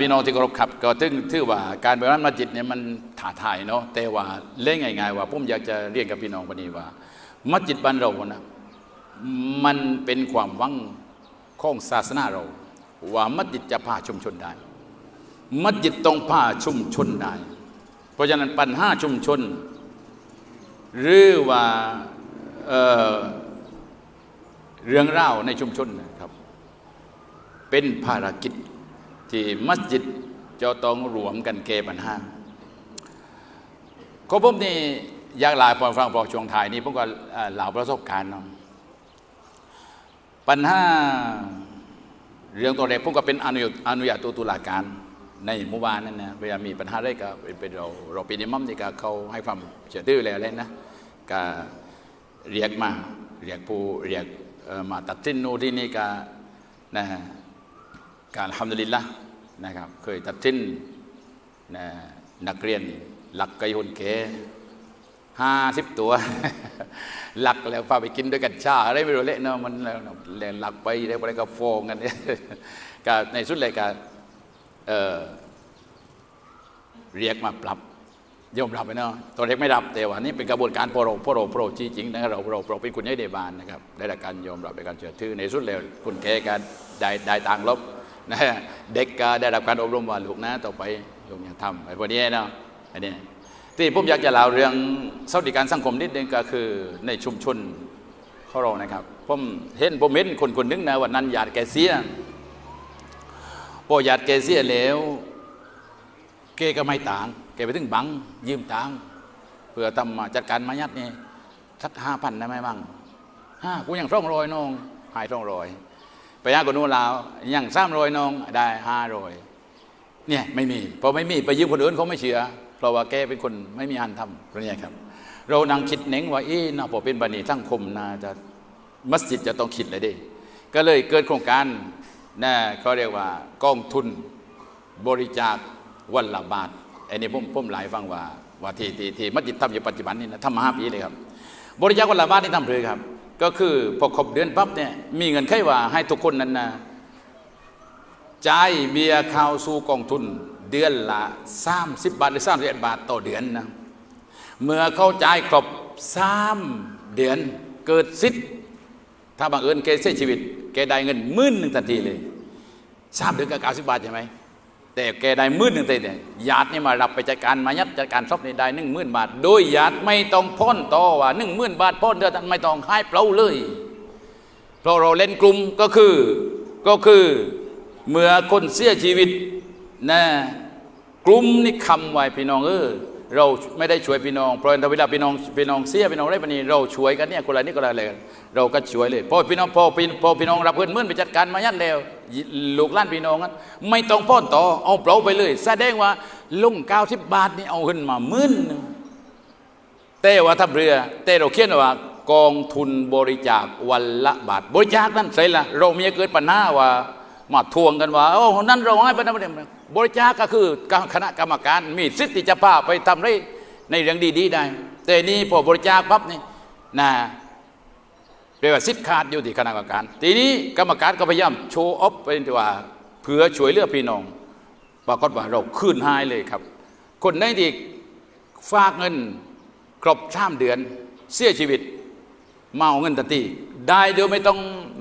พี่น้องที่เคารพครับก็ถึงถือว่าการบริหารมัสยิดเนี่ยมันท้าทายเนาะแต่ว่าเล่นง่ายๆว่าผมอยากจะเรียนกับพี่น้องวันนี้ว่า มัสยิดบ้านเรานะมันเป็นความหวังของศาสนาเรา ว่ามัสยิดจะพาชุมชนได้ มัสยิดต้องพาชุมชนได้ เพราะฉะนั้นปัญหาชุมชน หรือว่าเเรื่องเล่าในชุมชนนะครับ เป็นภารกิจ ที่มัสยิดจะต้องรวมกันแก้ปัญหาก็ผมนี่อยากหลายพอฟังพอช่วงท้ายนี้ผมก็เอ่อเล่าประสบการณ์เนาะปัญหาเรื่องตัวแรกผมก็เป็นอนุญาตอนุญาตตุลาการในหมู่บ้านนั่นนะเวลามีปัญหาอะไรก็เป็นเราเราป็นอิหมัมนี่ก็เขาให้ความเชื่อถือแล้วเลยนะก็เรียกมาเรียกผู้เรียกมาตัดสินโน่นที่นี่ก็นะการทำดุลิละ นะครับ เคยตัดสินนะนักเรียนหลักไกระยุนเกห้าสิบตัว หลักแล้วพาไปกินด้วยกันชาอะไรไม่รู้เละเนาะมันแล้วหลักไปแล้วอะไรก็ฟองกันเนี่ยก็ในสุดเลยก็เออเรียกมาปรับยอมรับไปเนาะตัวเล็กไม่รับแต่ว่านี่เป็นกระบวนการโปรโปรโปรจริงๆนะครับเราเราเราเป็นคุณยายเดบานนะครับได้รับการยอมรับในการเชื่อถือในสุดแล้วคุณแกการได้ได้ต่างลบ นะเด็กก็ได้รับการอบรมว่าลูกนะต่อไปลูกอย่าทำไอ้พวกนี้เนาะอันนี้ที่ผมอยากจะเล่าเรื่องสวัสดิการสังคมนิดนึงก็คือในชุมชนของเรานะครับผมเห็นผมเห็นคนคนหนึงนะวันนั้นญาติแกเสียพอญาติแกเสียแล้วแกก็ไม่ต่างแกไปถึงบังยืมตังค์เพื่อทำจัดการมายัดนี่สักห้าพันได้ไหมบ้างห้ากูยังร่องรอยน้องหายร่องรอย ไปหาคนนู้นลาวยังสามรอยน้องได้ห้ารอยเนี่ยไม่มีพอไม่มีไปยืมคนอื่นเขาไม่เชื่อเพราะว่าแกเป็นคนไม่มีอันทำเพราะนี่ยครับ เรานั่งคิดเน่งว่าอ๊ะนะพอเป็นบันีทั้งคมนะจะมัสยิดจะต้องคิดเลยดิก็เลยเกิดโครงการนะเขาเรียกว่ากองทุนบริจาควันละบาทอันนี้ผมผมหลายฟังว่าว่าที่ที่ที่มัสยิดทำอยู่ปัจจุบันนี่นะทำมาห้าปีเลยครับ บริจาควันละบาทนี่ทำเลยครับ ก็คือพอครบเดือนปั๊บเนี่ยมีเงินไขว่าให้ทุกคนนั้นนะจ่ายเบียร์ข้าวสู่กองทุนเดือนละ30บาทหรือ31บาทต่อเดือนนะเมื่อเขาจ่ายครบสามเดือนเกิดสิทธิ์ถ้าบังเอิญแกเสียชีวิตแกได้เงินหมื่นหนึ่งทันทีเลยสามเดือนก็เก้าสิบบาทใช่ไหม แต่แกได้มื่นหนึ่งแต่เนี่ยญาตินี่มารับไปจัดการมายัดจัดการทรัพย์นี่ได้หนึ่งหมื่นบาท โดยญาติไม่ต้องพ้นต่อว่าหนึ่งหมื่นบาทพ้นเดือนไม่ต้องให้เปล่าเลยเพราะเราเล่นกลุ่มก็คือก็คือเมื่อคนเสียชีวิตนะกลุ่มนี่คำไว้พี่น้องเออ เราไม่ได้ช่วยพี่น้องเพราะถ้าเวลาพี่น้องพี่น้องเสียพี่น้องได้ปนี้เราช่วยกันเนี่ยคนละนี่คนละอะไรกันเราก็ช่วยเลยพอพี่น้องพอพี่พอพี่น้องรับเงินเมื่อไปจัดการมายัดแล้วลูกล้านพี่น้องนั้นไม่ต้องพ้อนต่อเอาเปล่าไปเลย แสดงว่าลุงเก้าสิบบาทนี่เอาขึ้นมาหมื่นหนึ่งแต่ว่าทัพเรือแต่เราเขียนว่ากองทุนบริจาควันละบาท บริจาคนั่นใช่ละเรามีเกิดปัญหาว่ามาทวงกันว่าโอ้นั้นเราให้ไปนะ บริจาคก็คือคณะกรรมการมีสิทธิจะพาไปทำได้ในเรื่องดีๆได้ แต่นี่พอบริจาคปั๊บนี่นะเรียกว่าสิทธิขาดอยู่ที่คณะกรรมการ ทีนี้กรรมการก็พยายามโชว์ออฟไปว่าเผื่อช่วยเหลือพี่น้องปรากฏว่าเราคืนหายเลยครับ คนไหนที่ฝากเงินครบสามเดือน เสียชีวิตเอาเงินทันทีได้เดี๋ยไม่ต้อง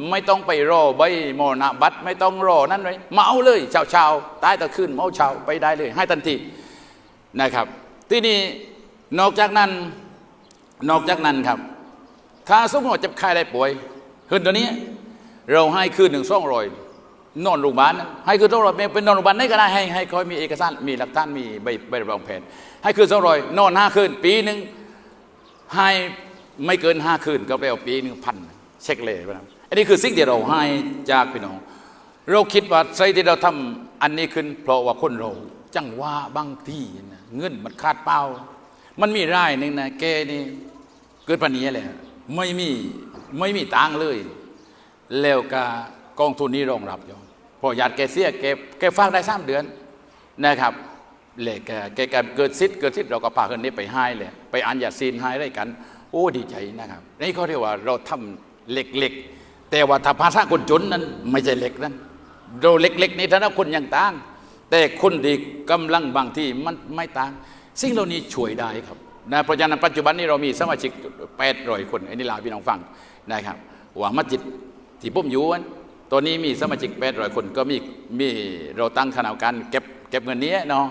ไม่ต้องไปรอใบมรณบัตรไม่ต้องรอนั่นเลยเอาเลยเช้าเช้าๆตายตะคืนเอาเช้าไปได้เลย ให้ทันทีนะครับ ที่นี่นอกจากนั้นนอกจากนั้นครับ ถ้าสมมติเจ็บไข้ได้ป่วยคืนตัวนี้ เราให้คืนหนึ่งสองรอยนอนโรงพยาบาลให้คืนสองรอยเป็นนอนโรงพยาบาลไหนก็ได้ให้ให้เขามีเอกสารมีหลักฐานมีใบใบรับรองแพทย์ให้คืนสองรอยนอนห้าคืนปีหนึ่งให้ไม่เกินห้าคืนก็แปลว่าปีหนึ่งพันเช็คเลยนะครับ อันนี้คือสิ่งที่เราให้จากพี่น้อง เราคิดว่าใส่ที่เราทำอันนี้ขึ้น เพราะว่าคนเรา จังว่าบางที่นะเงินมันขาดเป้า มันมีรายหนึ่งนะแกนี่เกิดปัญหาเลยไม่มีไม่มีตังเลย แล้วก็กองทุนนี้รองรับอยู่พอญาติแกเสียแกแกฝากได้สามเดือนนะครับเหลยแกแกแกเกิดซิดเกิดซิดเราก็พาคนนี้ไปให้เลยไปอันยาซีนให้ได้กัน โอ้ดีใจนะครับนี่เขาเรียกว่าเราทำเหล็กๆ แต่ว่าถ้าภาษาคนจนนั้นไม่ใช่เล็กนั้นเราเล็กๆในฐานะคนย่างต่าง แต่คนดีกำลังบางที่มันไม่ต่าง สิ่งเหล่านี้ช่วยได้ครับนะเพราะฉะนั้นปัจจุบันนี้เรามีสมาชิก800คนอันนี้ลาพี่น้องฟังนะครับว่ามัสยิดที่ผมอยู่นั้นตอนนี้มีสมาชิก800คนก็มีมีเราตั้งคณะกรรมการเก็บเก็บเงินนี้เนาะ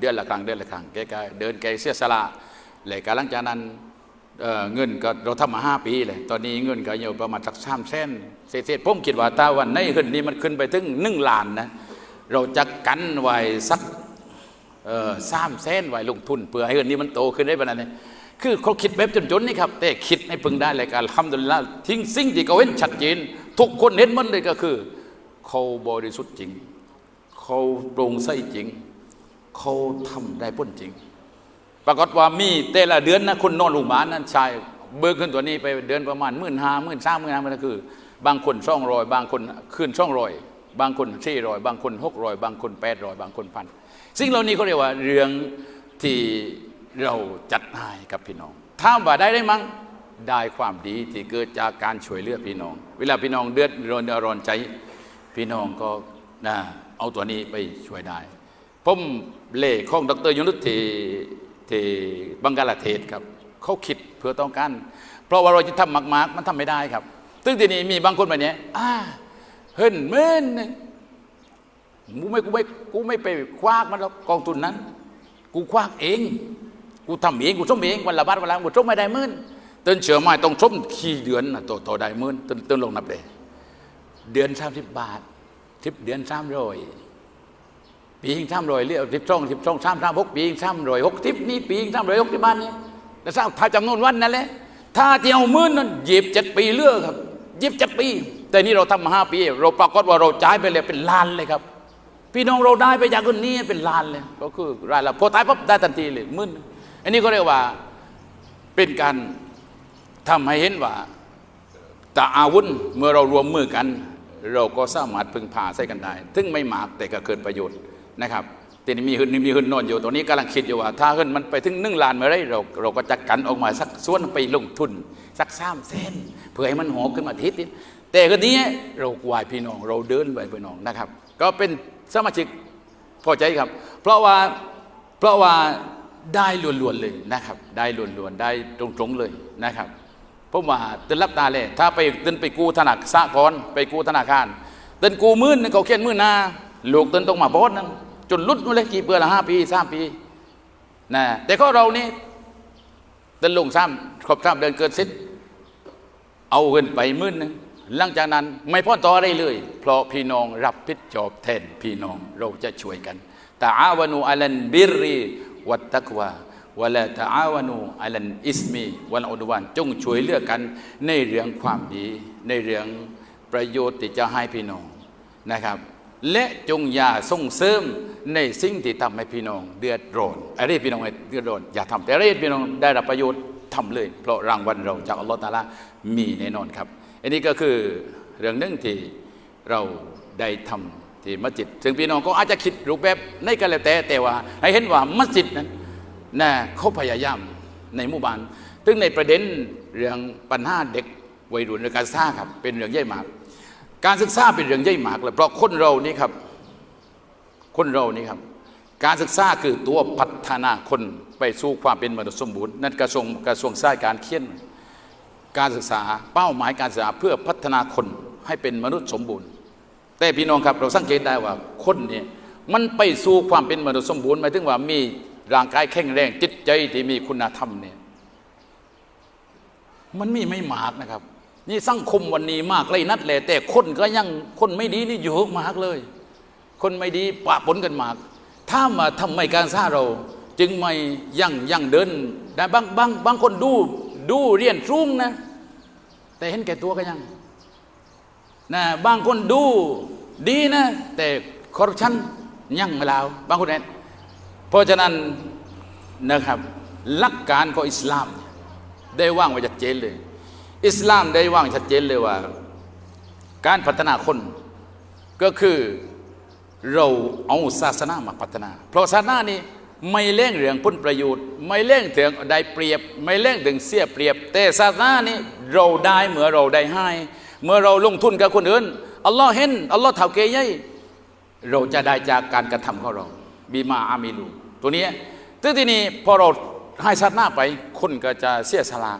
เดือนละครั้งเดือนละครั้งแกก็เดินแกเสียสละและการหลังจากนั้น เงินก็เราทำมาห้าปีเลยตอนนี้เงินก็อยู่ประมาณสักสามเส้นเศษๆผมคิดว่าถ้าวันในขึ้นนี้มันขึ้นไปถึงหนึ่งล้านนะเราจะกันไว้สักเอ่อสามเส้นไว้ลงทุนเพื่อให้เงินนี้มันโตขึ้นได้ประมาณนี้คือเขาคิดแบบจนๆนี่ครับแต่คิดให้พึงได้เลยการทำดุลิลละทิ้งสิ่งที่เขาเห็นชัดเจนทุกคนเห็นมันเลยก็คือ เขาบริสุทธิ์จริง เขาโปร่งใสจริง เขาทำได้พ้นจริง ปรากฏว่ามีแต่ละเดือนนะคนนอนโรงพยาบาลนั้นชายเบิกขึ้นตัวนี้ไปเดือนประมาณหมื่นห้าหมื่นสามหมื่นห้ามันก็คือ บางคนช่องรอย บางคนขึ้นช่องรอย บางคนสี่รอย บางคนหกรอย บางคนแปดรอย บางคนพันสิ่งเหล่านี้เขาเรียกว่าเรื่องที่เราจัดให้กับพี่น้องถ้าว่าได้ได้มั้งได้ความดีที่เกิดจากการช่วยเหลือพี่น้อง เวลาพี่น้องเดือดร้อนร้อนใจ พี่น้องก็นะเอาตัวนี้ไปช่วยได้ผมเล่ของดรยงนุชที่ ที่บังกลาเทศครับเขาคิดเพื่อต้องการเพราะว่าเราจะทำมากๆ มันทำไม่ได้ครับ ซึ่งทีนี้มีบางคนแบบนี้อ่าเฮิรนเมื่นหนึ่งกูไม่กูไม่กูไม่ไปคว้ากมันหรอกกองทุนนั้น กูคว้ากเอง กูทำเองกูส้มเองวันละบาทวันละกูส้มไม่ได้มื่นต้นเชื่อไม้ต้องส้มขี้เดือนนะโตโตได้มื่นต้นต้นลงนับเลยเดือนสามสิบบาททิปเดือนสามร้อย ปีงสามร้อยเรียกทิปช่องทิปช่องสามสามหกปีงสามร้อยหกทิปนี้ปีงสามร้อยหกที่บ้านนี้แต่ทราบถ้าจำนวนวันนั่นแหละถ้าเที่ยวมื่นนั้นยีบเจ็ดปีเลือกครับยีบเจ็ดปี แต่นี่เราทำมาห้าปี เราปรากฏว่าเราจ่ายไปเลยเป็นล้านเลยครับ พี่น้องเราได้ไปจากคนนี้เป็นล้านเลย ก็คือรายละพอตายปั๊บได้ทันทีเลยมื่นอันนี้ก็เรียกว่าเป็นการทำให้เห็นว่าแต่อาวุธเมื่อเรารวมมือกัน เราก็สามารถพึ่งพาใส่กันได้ถึงไม่มากแต่ก็เกิดประโยชน์ นะครับทีนี้มีหืนมีหืนนอนอยู่ตรงนี้กำลังคิดอยู่ว่า ถ้าหืนมันไปถึงหนึ่งล้านเมื่อไรเราเราก็จะกันออกมาสักส่วนไปลงทุน สักสามเส้นเพื่อให้มันหอขึ้นมาทิศแต่ก็นี้เราไหวายพี่น้องเราเดินไหวพี่น้องนะครับ ก็เป็นสมาชิกพอใจครับ เพราะว่าเพราะว่าได้ล้วนๆเลยนะครับ ได้ล้วนๆได้ตรงๆเลยนะครับผมว่าตือนรับตาเลย ถ้าไปตือนไปกู้ธนาคารสหกรณ์ไปกู้ธนาคารตือนกู้มื่นเขาเขียนมื่นหนาลูกตือนต้องมาโพสต์นั่น จนลุดนู่นเลยกี่เปือละห้าปีสามปีนะแต่ก็เรานี่เตือนลงซ้ำครบซ้ำเดินเกินสิทธิ์เอาเงินไปมื่นหนึงหลังจากนั้นไม่พ้นต่ออะไรเลย เพราะพี่น้องรับผิดชอบแทนพี่น้องเราจะช่วยกันแต่อาวานูอัลันบิรรีวัตตักวาวลาตะอาวานูอัลันอิสมีวัลอุดวานจงช่วยเหลือกัน ในเรื่องความดี ในเรื่องประโยชน์ที่จะให้พี่น้องนะครับ และจงอย่าส่งเสริมในสิ่งที่ทำให้พี่น้องเดือดร้อนอะไรพี่น้องให้เดือดร้อนอย่าทำแต่อะไรพี่น้องได้รับประโยชน์ทำเลย เพราะรางวัลเราจากอัลลอฮฺตาลามีแน่นอนครับ อันนี้ก็คือเรื่องหนึ่งที่เราได้ทำที่มัสยิดซึ่งพี่น้องก็อาจจะคิดรูปแบบในกันแล้วแต่แต่ว่า ให้เห็นว่ามัสยิดนั้นนะเขาพยายามในหมู่บ้านซึ่งในประเด็นเรื่องปัญหาเด็กวัยรุ่นในการศึกษาครับ เป็นเรื่องใหญ่มาก การศึกษาเป็นเรื่องใหญ่มากเลยเพราะคนเรานี่ครับ คนเรานี่ครับ การศึกษาคือตัวพัฒนาคนไปสู่ความเป็นมนุษย์สมบูรณ์นั่นกระทรวงกระทรวงสร้างการเขียนการศึกษาเป้าหมายการศึกษาเพื่อพัฒนาคนให้เป็นมนุษย์สมบูรณ์ แต่พี่น้องครับเราสังเกตได้ว่าคนนี่มันไปสู่ความเป็นมนุษย์สมบูรณ์หมายถึงว่ามีร่างกายแข็งแรงจิตใจที่มีคุณธรรมเนี่ยมันมีไม่มากนะครับ นี่สังคมวันนี้มากเลยนัดเลยแต่คนก็ยังคนไม่ดีนี่เยอะมากเลย คนไม่ดีปะปนกันมาก ถ้ามาทำไมการสร้างเรา จึงไม่ยั่งยั่งเดินได้บางบางบางคนดูดูเรียนสูงนะ แต่เห็นแก่ตัวก็ยังนะบางคนดูดีนะ แต่คอร์รัปชันยังไม่ลาวบางคนเห็นเพราะฉะนั้นนะครับหลักการของอิสลาม ได้ว่างไว้ชัดเจนเลย อิสลามได้ว่างชัดเจนเลยว่า การพัฒนาคนก็คือเราเอาศาสนามาพัฒนา เพราะศาสนานี้ไม่เล่งเรื่องผลประโยชน์ ไม่เล่งถึงได้เปรียบ ไม่เล่งถึงเสียเปรียบ แต่ศาสนานี้เราได้เมื่อเราได้ให้ เมื่อเราลงทุนกับคนอื่นอัลลอฮ์เห็นอัลลอฮ์เท่าเกยใหญ่เราจะได้จากการกระทำของเราบีมาอามิลูตัวนี้ซึ่งทีนี้พอเราให้ศาสนาไปคนก็จะเสียสละ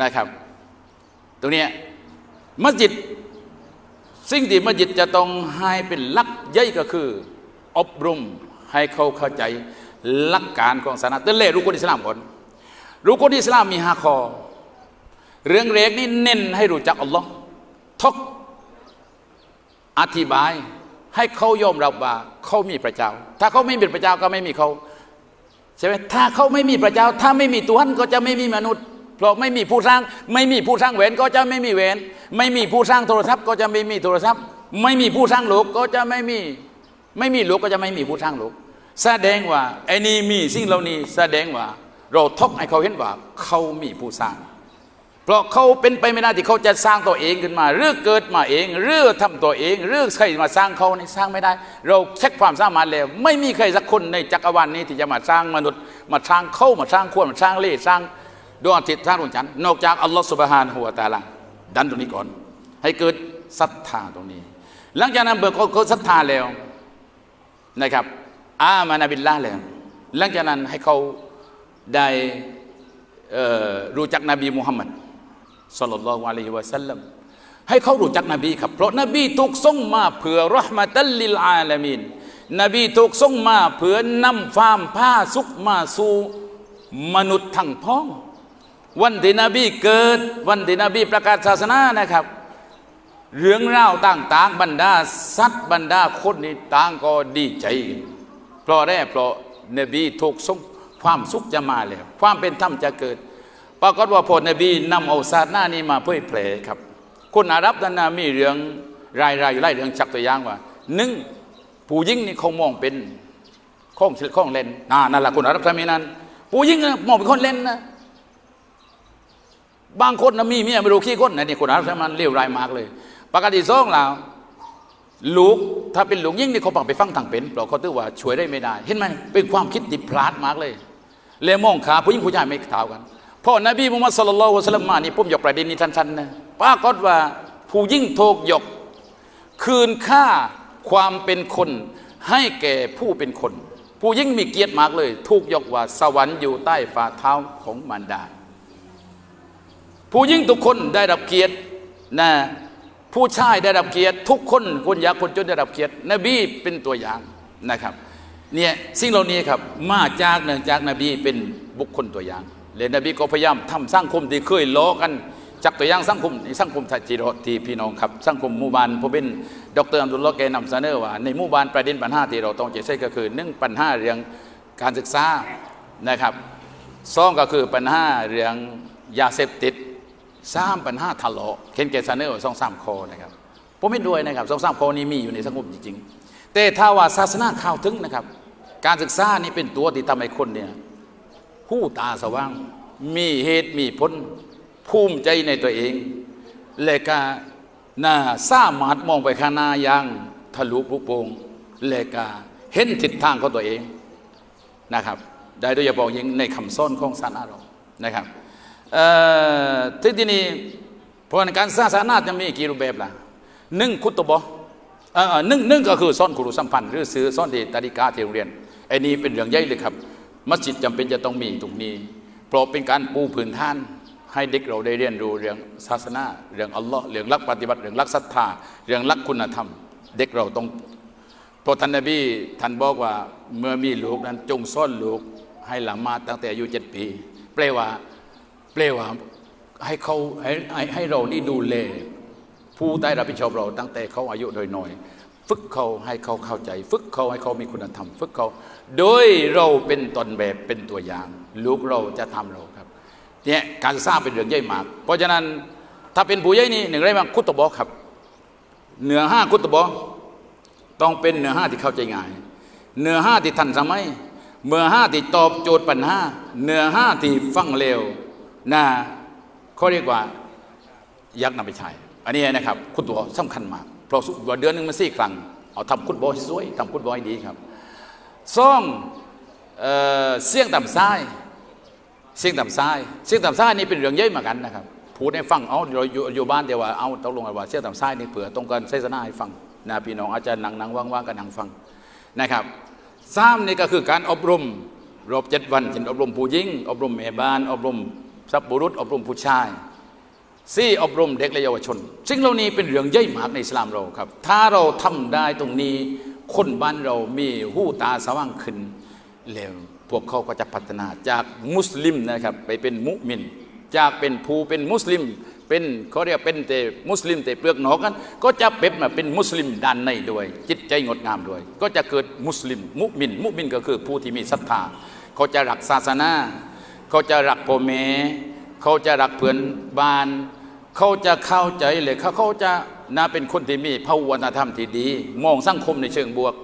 นะครับ ตรงนี้มัสยิดสิ่งที่มัสยิดจะต้องให้เป็นลักใหญ่ก็คือ อบรมให้เขาเข้าใจหลักการของศาสนาตั้งแต่รู้คนอิสลามก่อนรู้คนอิสลามมีห้าข้อเรื่องเรกนี่เน้นให้รู้จักอัลลอฮ์ทกอธิบายให้เขายอมรับว่าเขามีพระเจ้า ถ้าเขาไม่มีพระเจ้าก็ไม่มีเขาใช่ไหมถ้าเขาไม่มีพระเจ้า ถ้าไม่มีตัวท่านก็จะไม่มีมนุษย์ เพราะไม่มีผู้สร้างไม่มีผู้สร้างแหวนก็จะไม่มีแหวนไม่มีผู้สร้างโทรศัพท์ ก็จะไม่มีโทรศัพท์ ไม่มีผู้สร้างโลกก็จะไม่มีไม่มีโลกก็จะไม่มีผู้สร้างโลกแสดงว่าไอ้นี่มีสิ่งเหล่านี้แสดงว่า เราทกให้เขาเห็นว่าเขามีผู้สร้าง เพราะเขาเป็นไปไม่ได้ที่เขาจะสร้างตัวเองขึ้นมา หรือเกิดมาเองหรือทำตัวเองหรือใครมาสร้างเขาในสร้างไม่ได้ เราเช็คความสามารถแล้ว ไม่มีใครสักคนในจักรวาลนี้ที่จะมาสร้างมนุษย์ มาสร้างเข้ามาสร้างขั้วมาสร้างเล่สร้าง ดวงอาทิตย์สร้างดวงจันทร์นอกจากอัลลอฮฺสุบฮานหัวตาลาดันตรงนี้ก่อน ให้เกิดศรัทธาตรงนี้ หลังจากนั้นเบิกเขาศรัทธาแล้วนะครับ อามานาบิลลาแล้วหลังจากนั้นให้เขาได้รู้จักนบีมุฮัมมัดสัลลัลลอฮุอะลัยฮิวะสัลลัมให้เขารู้จักนบีครับ เพราะนบีถูกส่งมาเพื่อรหมะตัลลิลอาลามีนนบีถูกส่งมาเพื่อนำฟามผ้าสุขมาสู่มนุษย์ทั้งพ้อง วันที่นบีเกิด วันที่นบีประกาศศาสนานะครับ เรื่องราวต่าง ๆ บรรดาสัตว์บรรดาคนนี่ต่างก็ดีใจ เพราะแรกเพราะนบีถูกส่งความสุขจะมาแล้วความเป็นธรรมจะเกิดปรากฏว่าพอนบีนำเอาศาสนานี้มาเผยแผ่ครับ คนอาหรับนั้นนะมีเรื่องรายๆอยู่ไล่เรื่องชักตัวอย่างว่าหนึ่งผู้หญิงนี่เขามองเป็นข้องข้องเล่นน่านั่นแหละคนอาหรับสมัยนั้นผู้หญิงน่ะมองเป็นคนเล่นนะ บางคนนะมีเมียไม่รู้ขี้คนนะนี่คนอารับสมันั้นเลวร้ายมากเลย ปกติซ่องแล้วลูกถ้าเป็นลูกยิ่งนี่เขาปังไปฟังทางเป็นเราเขาตื้อว่าช่วยได้ไม่ได้ เห็นไหมเป็นความคิดที่พลาดมากเลยเลยมองขาผู้หญิงผู้ชายไม่เท่ากันพราะนบีมุฮัมมัดสุลลัลฮุอะลัยฮิวะสัลลัมมานี่ผมยกประเด็นนี้สั้นๆนะปรากฏว่าผู้ยิ่งถูกยก คืนค่าความเป็นคน ให้แก่ผู้เป็นคน ผู้ยิ่งมีเกียรติมากเลย ถูกยกว่าสวรรค์อยู่ใต้ฝ่าเท้าของมารดา ผู้ยิ่งทุกคนได้รับเกียรตินะผู้ชายได้รับเกียรติทุกคนคนยากคนจนได้รับเกียรตินบีเป็นตัวอย่างนะครับเนี่ยสิ่งเหล่านี้ครับมาจากเนื่องจากนบีเป็นบุคคลตัวอย่างเลยนบีก็พยายามทำสังคมที่เคยล้อกันจากตัวอย่างสังคมในสังคมไทยจีโรที่พี่น้องครับสังคมหมู่บ้านผมเป็นดรอัมดุลลอฮ์แกนำเสนอว่าในหมู่บ้านประเด็นปัญหาที่เราต้องเจอก็คือหนึ่งปัญหาเรื่องการศึกษานะครับสองก็คือปัญหาเรื่องยาเสพติด สามปัญหาทะเลาะเข็นเกสเนอร์สองสามคอนะครับผมไม่ด้วยนะครับสองสามคอนี้มีอยู่ในสังคมจริงๆ แต่ถ้าว่าศาสนาข่าวถึงนะครับ การศึกษานี่เป็นตัวที่ทำให้คนเนี่ยหูตาสว่าง มีเหตุมีผลภูมิใจในตัวเอง และก็น่าสามารถมองไปข้างหน้าอย่างทะลุปุโปรงและก็เห็นทิศทางของตัวเองนะครับ ได้โดยเฉพาะยิ่งในคำสอนของศาสนาเรานะครับ ที่ที่นี่เพราะในการสร้างศาสนาจะมีกี่รูปแบบล่ะหนึ่งคุตบอเอ่อหนึ่งหนึ่งก็คือซ่อนคุรุสัมพันธ์หรือซื้อซ่อนที่ตาดิกาเทโรงเรียนไอ้นี้เป็นเรื่องใหญ่เลยครับ มัสยิดจำเป็นจะต้องมีตรงนี้ เพราะเป็นการปูพื้นฐานให้เด็กเราได้เรียนรู้เรื่องศาสนาเรื่องอัลลอฮ์เรื่องลักปฏิบัติเรื่องลักศรัทธาเรื่องลักคุณธรรม เด็กเราต้องพระท่านนบีท่านบอกว่าเมื่อมีลูกนั้นจงซ่อนลูกให้ละมาตั้งแต่อายุเจ็ดปีแปลว่า แปลว่าให้เขาให้ให้เรานี่ดูแลผู้ได้รับผิดชอบเราตั้งแต่เขาอายุโดยน้อย ฝึกเขาให้เขาเข้าใจ ฝึกเขาให้เขามีคุณธรรม ฝึกเขา โดยเราเป็นตนแบบเป็นตัวอย่าง ลูกเราจะทำเราครับเนี่ยการศึกษาเป็นเรื่องใหญ่มาก เพราะฉะนั้นถ้าเป็นผู้ใหญ่นี่หนึ่งได้มาคุตบอครับ เหนือห้าคุตบอต้องเป็นเนื้อห้าที่เข้าใจง่าย เนื้อห้าที่ทันสมัยเมื่อห้าที่ตอบโจทย์ปัญหาเนื้อห้าที่ฟังเร็ว นะเขาเรียกว่ายักษ์นำไปใช้อันนี้นะครับคุณตัวสำคัญมากเพราะว่าเดือนหนึ่งมันสี่ครั้งเอาทำคุณบอยสวยทำคุณบอยดีครับซ่องเออเสียงต่ำซ้ายเสียงต่ำซ้ายเสียงต่ำซ้ายนี่เป็นเรื่องเยอะเหมือนกันนะครับพูดให้ฟังเอาเราอยู่อยู่บ้านเดียวว่าเอาตกลงกันว่าเสียงต่ำซ้ายนี่เผื่อต้องการเสนาให้ฟังนะพี่น้องอาจจะนั่งนั่งว่างๆก็นั่งฟังนะครับสามนี่ก็คือการอบรมรอบเจ็ดวันเช่นอบรมผู้หญิงอบรมแม่บ้านอบรม สับบุรุษอบรมผู้ชายสี่อบรมเด็กและเยาวชน ซึ่งเหล่านี้เป็นเรื่องใหญ่มากในอิสลามเราครับ ถ้าเราทำได้ตรงนี้ คนบ้านเรามีหูตาสว่างขึ้นแล้วพวกเขาก็จะพัฒนาจากมุสลิมนะครับไปเป็นมุมิน จากเป็นผู้เป็นมุสลิม เป็นเขาเรียกเป็นแต่มุสลิมแต่เปลือกหนอกกันก็จะเป็นมาเป็นมุสลิมด้านในด้วย จิตใจงดงามด้วย ก็จะเกิดมุสลิม มุมิน มุมินก็คือผู้ที่มีศรัทธาเขาจะรักศาสนา เขาจะรักพ่อแม่เขาจะรักเพื่อนบ้าน เขาจะเข้าใจเลยเขาเขาจะน่าเป็นคนที่มีภาวนาธรรมที่ดี มองสังคมในเชิงบวก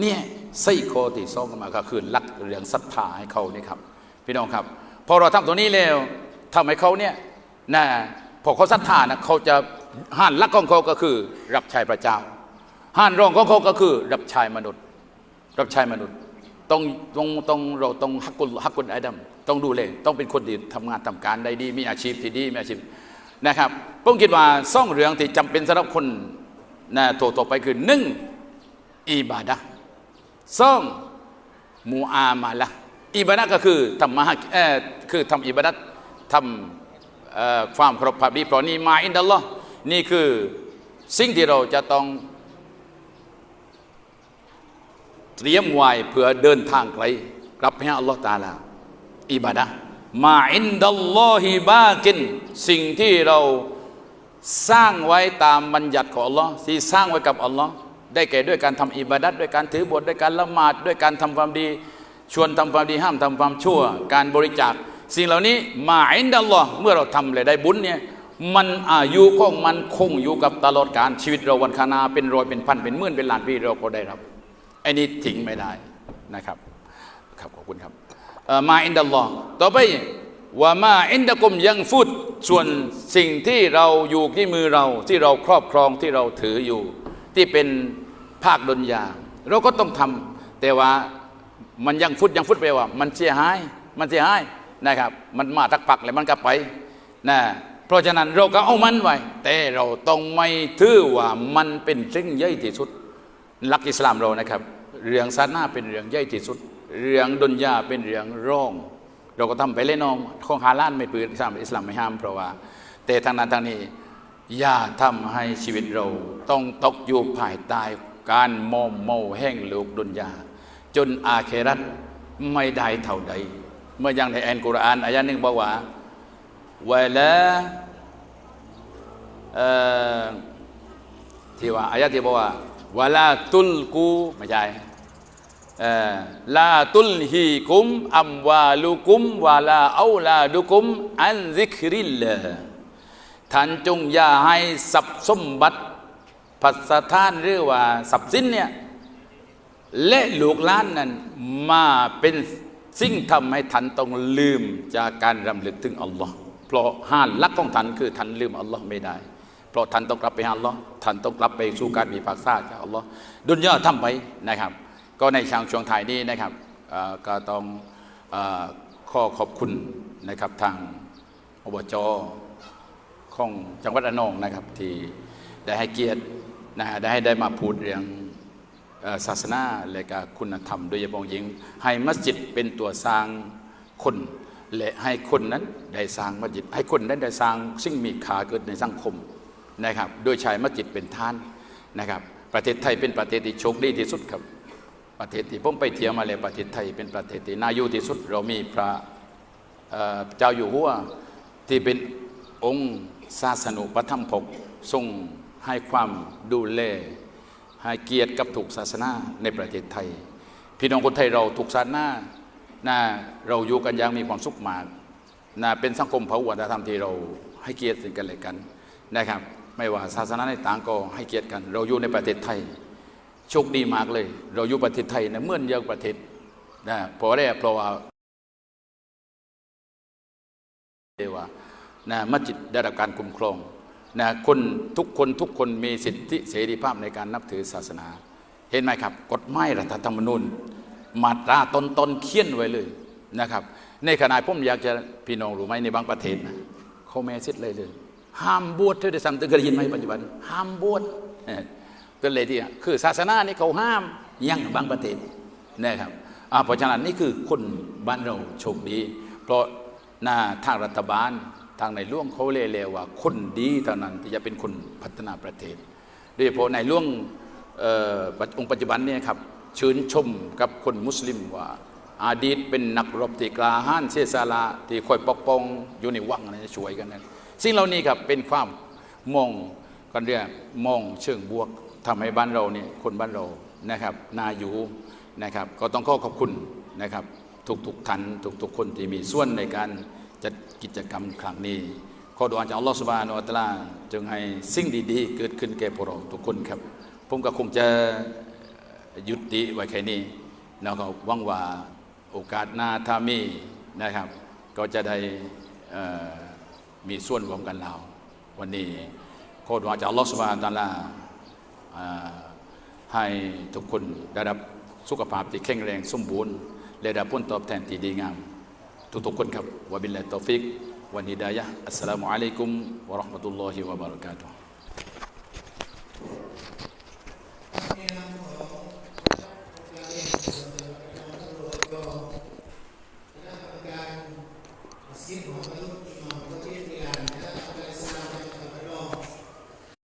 เนี่ยไส้คอที่ซ่องกันมาก็คือรักเรื่องศรัทธาให้เขานี่ครับ พี่น้องครับ พอเราทำตรงนี้แล้วทำให้เขาเนี่ยนะพอเขาศรัทธานะเขาจะห่านรักของเขาก็คือรับใช้พระเจ้าห่านรองของเขาก็คือรับใช้มนุษย์ รับใช้มนุษย์ต้องต้องต้องเราต้องฮักกุลฮักกุลไอดัม ต้องดูเลยต้องเป็นคนดีทำงานทำการได้ดี มีอาชีพที่ดีมีอาชีพนะครับผมคิดว่าซ่องเรื่องที่จำเป็นสำหรับคนนะโตต่อไปคือหนึ่งอิบาดะห์สองมูอามาละอิบาดะก็คือทำมาเออคือทำอิบาดะทำความเคารพพระบิดเพราะนี่มาอินดัลลอฮ์นี่คือสิ่งที่เราจะต้องเตรียมไว้เพื่อเดินทางไกลกลับไปหาอัลลอฮ์ตาลา อิบาดะมาอินดัลลอฮิบากิน สิ่งที่เราสร้างไว้ตามบัญญัติของอัลลอฮ์ที่สร้างไว้กับอัลลอฮ์ได้แก่ด้วยการทำอิบาดัดด้วยการถือบทด้วยการละหมาดด้วยการทำความดี ชวนทำความดีห้ามทำความชั่ว การบริจาค สิ่งเหล่านี้มาอินดัลลอฮ์เมื่อเราทำเลยได้บุญเนี่ยมันอายุของมันคงอยู่กับตลอดการชีวิตเราวันคานาเป็นร้อยเป็นพันเป็นหมื่นเป็นล้านปีเราก็ได้รับไอ้นี่ทิ้งไม่ได้นะครับ ครับขอบคุณครับ มาอินดัลลอฮ์ต่อไปว่ามาอินดะกุมยังฟุดส่วนสิ่งที่เราอยู่ที่มือเราที่เราครอบครองที่เราถืออยู่ ที่เป็นภาคดุนยาเราก็ต้องทำแต่ว่ามันยังฟุดยังฟุดไปว่า มันเสียหายมันเสียหายนะครับ มันมาทักปักแล้วมันก็ไปนะเพราะฉะนั้นเราก็เอามันไว้แต่เราต้องไม่ถือว่ามันเป็นสิ่งใหญ่ที่สุดหลักอิสลามเรานะครับ เรื่องศาสนาเป็นเรื่องใหญ่ที่สุด เรื่องดุนยาเป็นเรื่องร่อง เราก็ทำไปเล่นน้องของฮาลานไม่ปืนอิสลามอิสลามไม่ห้ามเพราะว่า แต่ทางนั้นทางนี้อย่าทำให้ชีวิตเรา ต้องตกอยู่ภายใต้การมอมเมาแห้งโลกดุนยา จนอาเครัตไม่ได้เท่าใด เมื่อย่างในอัลกุรอานอายะหนึ่งบอกว่าเวลาเออที่ว่าอายะที่บอกว่าวลาตุลกูไม่ใช่ ลาตุลฮีกุมอัมวาลุกุมวะลาเอาลาดุกุม อันซิกริลลท่านจงอย่าให้ทรัพย์สมบัติพัสถานหรือว่าทรัพย์สินเนี่ยและลูกล้านนั้นมาเป็นสิ่งทำให้ท่านต้องลืมจากการรำลึกถึงอัลลอฮ์เพราะห้านลักของท่านคือท่านลืมอัลลอฮ์ไม่ได้ เพราะท่านต้องกลับไปหาอัลลอฮ์ท่านต้องกลับไปสู่การมีภาคษาจากอัลลอฮ์ดุนยาทำไปนะครับ ก็ในช่างช่วงถ่ายนี้นะครับก็ต้องออขอขอบคุณนะครับทางอบจของจังหวัดระนองนะครับที่ได้ให้เกียรตินะฮะได้ให้ได้มาพูดเรื่องศาสนาและก็คุณธรรม โดยเฉพาะยิ่งให้มัสยิดเป็นตัวสร้างคนและให้คนนั้นได้สร้างมัสยิด ให้คนนั้นได้สร้างสิ่งมีค่าเกิดในสังคมนะครับ โดยใช้มัสยิดเป็นท่านนะครับ ประเทศไทยเป็นประเทศที่โชคดีที่สุดครับ ประเทศที่ผมไปเที่ยวมาแล้วประเทศไทยเป็นประเทศที่น่าอยู่ที่สุดเรามีพระเจ้าอยู่หัวที่เป็นองค์ศาสนุปธรรมภกทรงให้ความดูแลให้เกียรติกับถูกศาสนาในประเทศไทย พี่น้องคนไทยเราถูกศาสนานะเราอยู่กันอย่างมีความสุขมากนะเป็นสังคมพหุวัฒนธรรมที่เราให้เกียรติกันและกันนะครับ ไม่ว่าศาสนาในต่างก็ให้เกียรติกัน เราอยู่ในประเทศไทย โชคดีมากเลย เราอยู่ประเทศไทยนะเหมื่อนเยอะประเทศนะพอะไรเพราะว่าเรียกว่านะมัสยิดได้รับการคุ้มครองนะคนทุกคนทุกคนมีสิทธิเสรีภาพในการนับถือศาสนา เห็นไหมครับ กฎหมายรัฐธรรมนูญ มาตราตนตนเขียนไว้เลยนะครับ ในขณะผมอยากจะพี่น้องรู้ไหมในบางประเทศนะเขาแม่สิทธิ์เลยเลยห้ามบวชเธอได้ซ้ำตึงเคยยินไหมปัจจุบัน ห้ามบวช เออเป็เลยที่คือศาสนานี่เขาห้ามยังบางประเทศนะครับอาเพราะฉะนั้นนี่คือคนบ้านเราโชคดี เพราะหน้าทางรัฐบาลทางในหล่วงเขาเรียกว่า คนดีเท่านั้นที่จะเป็นคนพัฒนาประเทศ โดยเฉพาะในหล่วงเอ่อปัจองค์ปัจจุบันเนี่ยครับชื่นชมกับคนมุสลิมว่าอาดีตเป็นนักรบที่กล้าหาญเสียสละที่คอยปกป้องอยู่ในวังอะไรช่วยกันนั้นสิ่งเหล่านี้ครับเป็นความมองกันเรียกมองเชิงบวก ทำให้บ้านเราเนี่ยคนบ้านเรานะครับนาอยู่นะครับ ก็ต้องขอขอบคุณนะครับทุกๆท่านทุกๆคนที่มีส่วนในการจัดกิจกรรมครั้งนี้ขอดุอาจากอัลลอฮฺสุบานอัตลาจงให้สิ่งดีๆ เกิดขึ้นแก่พวกเราทุกคนครับ ผมก็คงจะยุติไว้แค่นี้แล้วก็หวังว่าโอกาสหน้าถ้ามีนะครับ ก็จะได้มีส่วนรวมกันเราวันนี้ขอดุอาจากอัลลอฮฺสุบานอัตลา ให้ทุกคนได้รับสุขภาพที่แข็งแรงสมบูรณ์และได้ผลตอบแทนที่ดีงาม ทุกๆคนครับวะบิลลาฮิตอฟิกวันฮิดายะอัสสลามุอะลัยกุมวะเราะห์มะตุลลอฮิวะบะเราะกาตุฮ์